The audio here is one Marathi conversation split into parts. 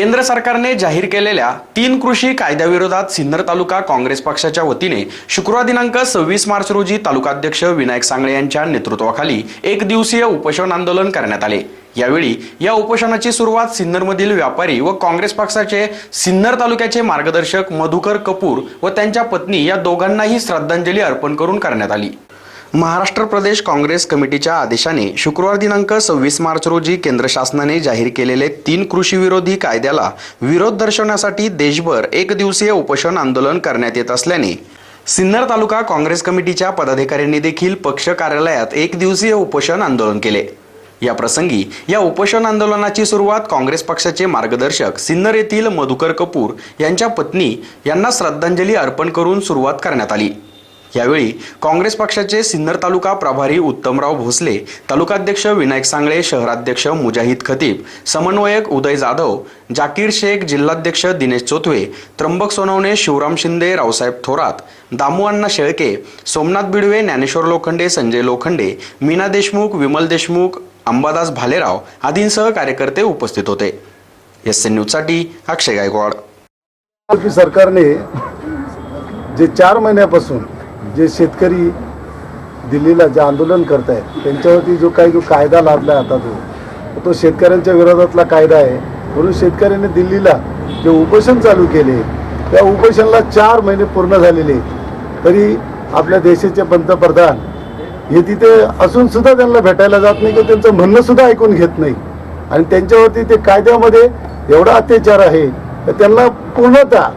केंद्र सरकारने जाहीर केलेल्या तीन कृषी कायद्याविरोधात सिन्नर तालुका काँग्रेस पक्षाच्या वतीने शुक्रवार दिनांक सव्वीस मार्च रोजी तालुकाध्यक्ष विनायक सांगळे यांच्या नेतृत्वाखाली एक दिवसीय उपोषण आंदोलन करण्यात आले. यावेळी या उपोषणाची सुरुवात सिन्नरमधील व्यापारी व काँग्रेस पक्षाचे सिन्नर तालुक्याचे मार्गदर्शक मधुकर कपूर व त्यांच्या पत्नी या दोघांनाही श्रद्धांजली अर्पण करून करण्यात आली. महाराष्ट्र प्रदेश काँग्रेस कमिटीच्या आदेशाने शुक्रवार दिनांक सव्वीस मार्च रोजी केंद्र शासनाने जाहीर केलेले तीन कृषीविरोधी कायद्याला विरोध दर्शवण्यासाठी देशभर एक दिवसीय उपोषण आंदोलन करण्यात येत असल्याने सिन्नर तालुका काँग्रेस कमिटीच्या पदाधिकाऱ्यांनी देखील पक्ष कार्यालयात एक दिवसीय उपोषण आंदोलन केले. या प्रसंगी या उपोषण आंदोलनाची सुरुवात काँग्रेस पक्षाचे मार्गदर्शक सिन्नर येथील मधुकर कपूर यांच्या पत्नी यांना श्रद्धांजली अर्पण करून सुरुवात करण्यात आली. यावेळी काँग्रेस पक्षाचे सिन्नर तालुका प्रभारी उत्तमराव भोसले तालुकाध्यक्ष विनायक सांगळे शहराध्यक्ष मुजाहिद खतीब समन्वयक उदय जाधव जाकीर शेख जिल्हाध्यक्ष दिनेश चोथवे त्र्यंबक सोनवणे शिवराम शिंदे रावसाहेब थोरात दामू अण्णा शेळके सोमनाथ बिडवे ज्ञानेश्वर लोखंडे संजय लोखंडे मीना देशमुख विमल देशमुख अंबादास भालेराव आदींसह कार्यकर्ते उपस्थित होते. एस एन न्यूजसाठी अक्षय गायकवाड. सरकारने जे चार महिन्यापासून जे शेतकरी दिल्लीला जे आंदोलन करत आहेत त्यांच्यावरती जो काही जो कायदा लादला आता तो तो शेतकऱ्यांच्या विरोधातला कायदा आहे. म्हणून शेतकऱ्यांनी दिल्लीला जे उपोषण चालू केले त्या उपोषणाला चार महिने पूर्ण झालेले तरी आपल्या देशाचे पंतप्रधान हे तिथे असून सुद्धा त्यांना भेटायला जात नाही किंवा त्यांचं म्हणणं सुद्धा ऐकून घेत नाही. आणि त्यांच्यावरती ते कायद्यामध्ये एवढा अत्याचार आहे तर त्यांना पूर्णतः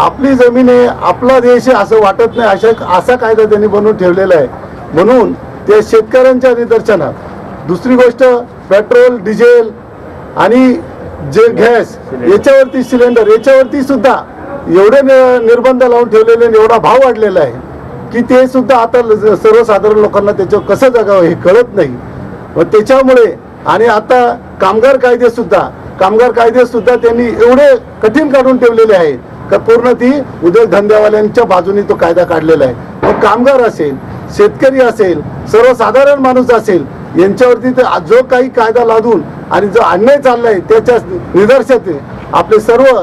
आपली जमीन आहे आपला देश आहे असं वाटत नाही. अशा असा कायदा त्यांनी बनवून ठेवलेला आहे. म्हणून ते शेतकऱ्यांच्या निदर्शनात. दुसरी गोष्ट पेट्रोल डिझेल आणि जे गॅस याच्यावरती सिलेंडर याच्यावरती सुद्धा एवढे निर्बंध लावून ठेवलेले आणि एवढा भाव वाढलेला आहे की ते सुद्धा आता ल- सर्वसाधारण लोकांना त्याच्यावर कसं जगावं हे कळत नाही. व त्याच्यामुळे आणि आता कामगार कायदे सुद्धा कामगार कायदे सुद्धा त्यांनी एवढे कठीण काढून ठेवलेले आहेत का पूर्ण ती उद्योगधंद्यावाल्यांच्या बाजूने तो कायदा काढलेला आहे. मग कामगार असेल शेतकरी असेल सर्वसाधारण माणूस असेल यांच्यावरती ते जो काही कायदा लादून आणि जो अन्याय चाललाय त्याच्या निदर्शक आपले सर्व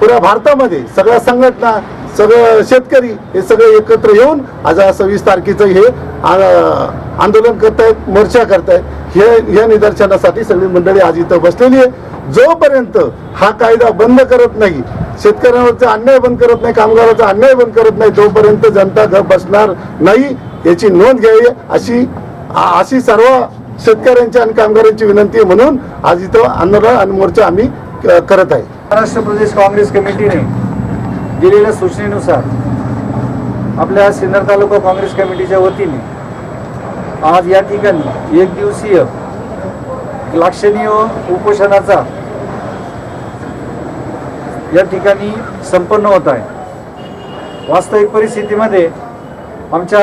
पुऱ्या भारतामध्ये सगळ्या संघटना सगळं शेतकरी हे सगळे एकत्र येऊन आज सव्वीस तारखेचं हे आंदोलन करतायत मोर्चा करतायत. हे या निदर्शनासाठी सगळी मंडळी आज इथं बसलेली आहे. जोपर्यंत हा कायदा बंद करत नाही शेतकऱ्यांवरचा अन्याय बंद करत नाही कामगाराचा अन्याय बंद करत नाही तोपर्यंत जनता घर बसणार नाही याची नोंद घ्यावी अशी अशी सर्व शेतकऱ्यांची आणि कामगारांची विनंती आहे म्हणून आज इथं आंदोलन आणि मोर्चा आम्ही करत आहे. महाराष्ट्र प्रदेश काँग्रेस कमिटीने दिलेल्या सूचनेनुसार आपल्या सिन्नर तालुका काँग्रेस कमिटीच्या वतीने आज या ठिकाणी एक दिवसीय लाक्षणीय उपोषणाचा या ठिकाणी संपन्न होत आहे. वास्तविक परिस्थितीमध्ये आमच्या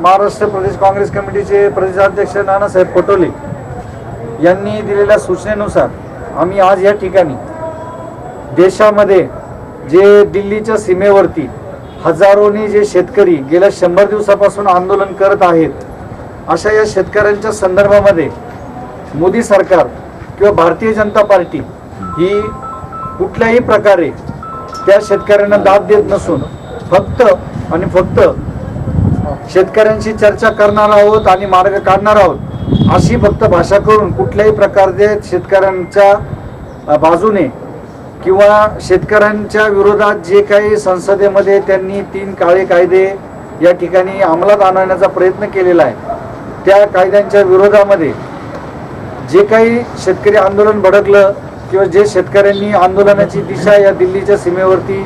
महाराष्ट्र प्रदेश काँग्रेस कमिटीचे प्रदेशाध्यक्ष नानासाहेब पटोले यांनी दिलेल्या सूचनेनुसार आम्ही आज या ठिकाणी देशामध्ये जे दिल्लीच्या सीमेवरती हजारोनी जे शेतकरी गेल्या शंभर दिवसापासून आंदोलन करत आहेत अशा या शेतकऱ्यांच्या संदर्भामध्ये मोदी सरकार किंवा भारतीय जनता पार्टी ही कुठल्याही प्रकारे त्या शेतकऱ्यांना दाद देत नसून फक्त आणि फक्त शेतकऱ्यांशी चर्चा करणार आहोत आणि मार्ग काढणार आहोत अशी फक्त भाषा करून कुठल्याही प्रकारे शेतकऱ्यांच्या बाजूने किंवा शेतकऱ्यांच्या विरोधात जे काही संसदेमध्ये त्यांनी तीन काळे कायदे या ठिकाणी अंमलात आणण्याचा प्रयत्न केलेला आहे त्या कायद्यांच्या विरोधामध्ये जे काही शेतकरी आंदोलन भडकलं किंवा जे शेतकऱ्यांनी आंदोलनाची दिशा या दिल्लीच्या सीमेवरती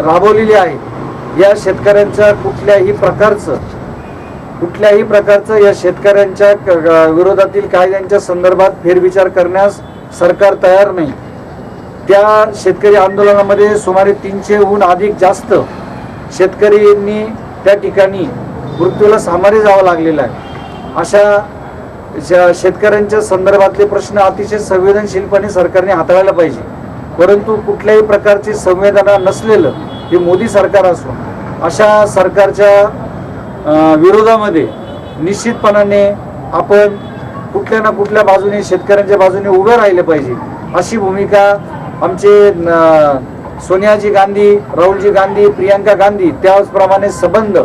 राबवलेली आहे या शेतकऱ्यांच्या कुठल्याही प्रकारचं कुठल्याही प्रकारचं या शेतकऱ्यांच्या विरोधातील कायद्यांच्या संदर्भात फेरविचार करण्यास सरकार तयार नाही. त्या शेतकरी आंदोलनामध्ये सुमारे तीनशेहून अधिक जास्त शेतकऱ्यांनी त्या ठिकाणी मृत्यूला सामोरे जावं लागलेलं आहे. अशा ज्या शेतकऱ्यांच्या संदर्भातले प्रश्न अतिशय संवेदनशीलपणे सरकारने हाताळायला पाहिजे. परंतु कुठल्याही प्रकारची संवेदना नसलेलं हे मोदी सरकार असून अशा सरकारच्या विरोधामध्ये निश्चितपणाने आपण कुठल्या ना कुठल्या बाजूने शेतकऱ्यांच्या बाजूने उभं राहिलं पाहिजे. अशी भूमिका आमचे सोनियाजी गांधी राहुलजी गांधी प्रियांका गांधी त्याचप्रमाणे संबंध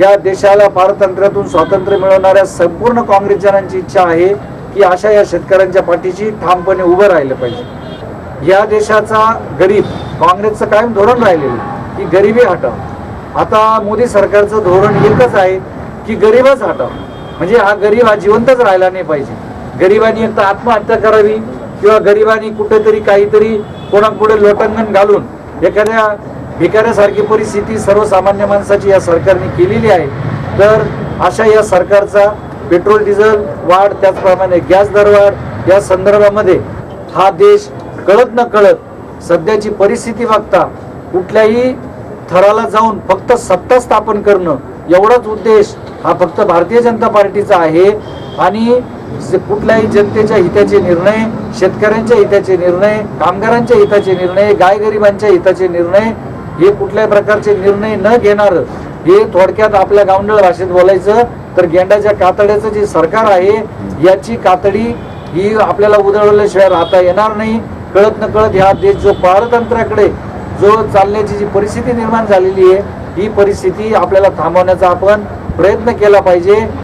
या देशाला पारतंत्र्यातून स्वातंत्र्य मिळवणाऱ्या संपूर्ण काँग्रेस जनांची इच्छा आहे की अशा या शेतकऱ्यांच्या पाठीशी ठामपणे उभं राहिलं पाहिजे. या देशाचा गरीब काँग्रेसचं कायम धोरण राहिलेलं की गरिबी हटाव. आता मोदी सरकारचं धोरण एकच आहे की गरीबच हटाव. म्हणजे हा गरीब हा जिवंतच राहिला नाही पाहिजे. गरिबांनी एक तर आत्महत्या करावी किंवा गरिबांनी कुठेतरी काहीतरी कोणापुढे लोटांगण घालून एखाद्या भिकाऱ्यासारखी परिस्थिती सर्वसामान्य माणसाची या सरकारने केलेली आहे तर अशा या सरकारचा पेट्रोल डिझेल वाढ त्याचप्रमाणे गॅस दरवाढ या संदर्भामध्ये हा देश कळत न कळत सध्याची परिस्थिती बघता कुठल्याही थराला जाऊन फक्त सत्ता स्थापन करणं एवढाच उद्देश हा फक्त भारतीय जनता पार्टीचा आहे. आणि जे कुठल्याही जनतेच्या हिताचे निर्णय शेतकऱ्यांच्या हिताचे निर्णय कामगारांच्या हिताचे निर्णय गायगरिबांच्या हिताचे निर्णय हे कुठल्याही प्रकारचे निर्णय न घेणार हे थोडक्यात आपल्या गावंडळ भाषेत बोलायचं तर गेंडाच्या कातड्याचं जे सरकार आहे याची कातडी ही आपल्याला उधळल्याशिवाय राहता येणार नाही. कळत न कळत ह्या देश जो पारतंत्र्याकडे जो चालण्याची जी परिस्थिती निर्माण झालेली आहे ही परिस्थिती आपल्याला थांबवण्याचा आपण प्रयत्न केला पाहिजे.